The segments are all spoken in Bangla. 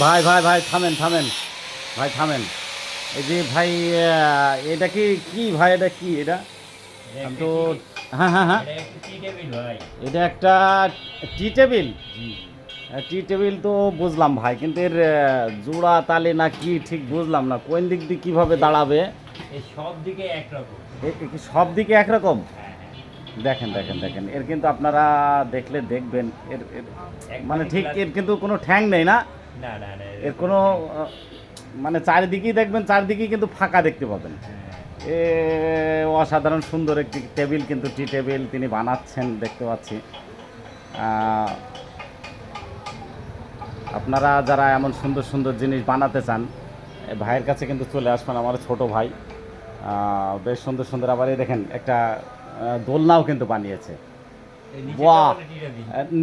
ভাই ভাই ভাই থামেন থামেন। ভাই থামেন। এই যে ভাই এটা কি কি ভাই এটা কি? এটা? আমি তো হ্যাঁ হ্যাঁ হ্যাঁ। এটা একটা টি টেবিল টি টেবিল তো বুঝলাম ভাই কিন্তু এর জোড়া তালে না কি ঠিক বুঝলাম না। কোন দিক দিয়ে কীভাবে দাঁড়াবে? সব দিকে একরকম সব দিকে হ্যাঁ, হ্যাঁ। দেখেন দেখেন দেখেন। এর কিন্তু আপনারা দেখলে দেখবেন। এর মানে ঠিক এর কিন্তু কোনো ঠ্যাং নেই না? না না না এর কোনো মানে চারিদিকেই দেখবেন চারিদিকেই কিন্তু ফাঁকা দেখতে পাবেন। হ্যাঁ। এ অসাধারণ সুন্দর একটি টেবিল কিন্তু টি টেবিল তিনি বানাচ্ছেন দেখতে পাচ্ছি। আপনারা যারা এমন সুন্দর সুন্দর জিনিস বানাতে চান ভাইয়ের কাছে কিন্তু চলে আসবেন আমার ছোট ভাই। বেশ সুন্দর সুন্দর। আবার এই দেখেন একটা দোলনাও কিন্তু বানিয়েছে। বাহ!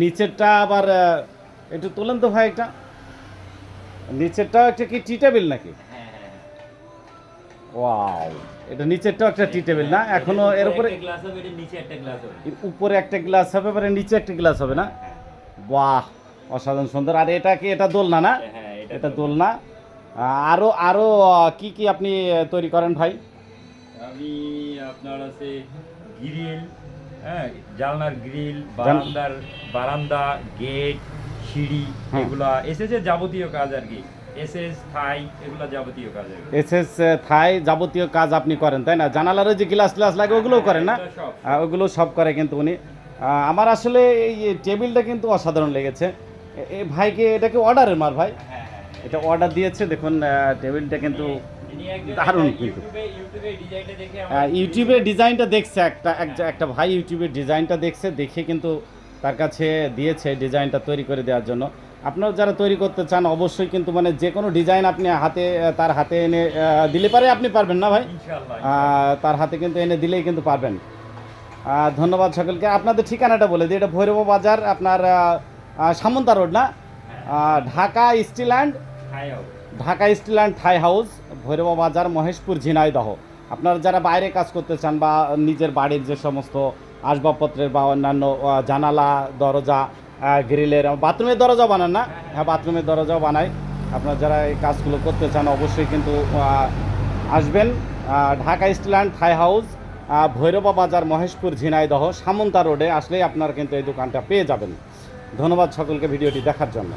নিচেরটা আবার একটু তোলেন তো ভাই একটা। নিচেরটা একটা কি টি টেবিল নাকি? হ্যাঁ, হ্যাঁ। ওয়াও এটা নিচেরটাও একটা টি টেবিল না? এখনও এর উপরে গ্লাস হবে এর নিচে একটা গ্লাস হবে। উপরে একটা গ্লাস হবে এবারে নিচে একটা গ্লাস হবে না? হ্যাঁ, বাহ! অসাধারণ সুন্দর। আর এটা কি? এটা দোলনা না? হ্যাঁ এটা দোলনা। আরও আরও কি কি আপনি তৈরি করেন ভাই? আমি আপনার আছে গ্রিল হ্যাঁ? জানলার গ্রিল বারান্দার বারান্দা গেট সিঁড়ি হুম। এগুলা এসেছে যাবতীয় কাজ আর কি এসএস থাই এগুলা যাবতীয় কাজ আর কি। এসএস থাই যাবতীয় কাজ আপনি করেন তাই না যে গ্লাস গ্লাস লাগে ওগুলোও করেন না এগুলো সব। ওগুলো সব করে কিন্তু উনি আমার আসলে এই টেবিলটা কিন্তু অসাধারণ লেগেছে এ- ভাইকে এটাকে অর্ডারের মার ভাই হ্যাঁ, হ্যাঁ। এটা অর্ডার দিয়েছে দেখুন টেবিলটা কিন্তু দারুণ কিন্তু। ইউটিউবে ইউটিউবে ডিজাইনটা ইউটিউবে দেখছে একটা এক- একটা ভাই ইউটিউবের ডিজাইনটা দেখছে দেখে কিন্তু তার কাছে দিয়েছে ডিজাইনটা তৈরি করে দেওয়ার জন্য। আপনারা যারা তৈরি করতে চান অবশ্যই কিন্তু মানে যে কোনো ডিজাইন আপনি হাতে তার হাতে এনে দিলে পারে আপনি পারবেন না ভাই? তার হাতে কিন্তু এনে দিলেই কিন্তু পারবেন। ধন্যবাদ সকলকে। আপনাদের ঠিকানাটা বলে দিই এটা ভৈরব বাজার আপনার সামন্তা রোড না? Dhaka স্টিল্যান্ড Dhaka স্টিল্যান্ড Thai house Bhairab Bazar Maheshpur Jhenaidah. আপনারা যারা বাইরে কাজ করতে চান বা নিজের বাড়ির যে সমস্ত আসবাবপত্রের বা অন্যান্য জানালা, দরজা গ্রিলের বাথরুমের দরজা বানান না। হ্যাঁ বাথরুমের দরজাও বানাই। আপনারা যারা এই কাজগুলো করতে চান, অবশ্যই কিন্তু আসবেন। ঢাকা স্টিল্যান্ড থাই হাউস ভৈরবা বাজার, মহেশপুর, ঝিনাইদহ, সামন্তা রোডে আসলেই আপনারা কিন্তু এই দোকানটা পেয়ে যাবেন। ধন্যবাদ সকলকে ভিডিওটি দেখার জন্য।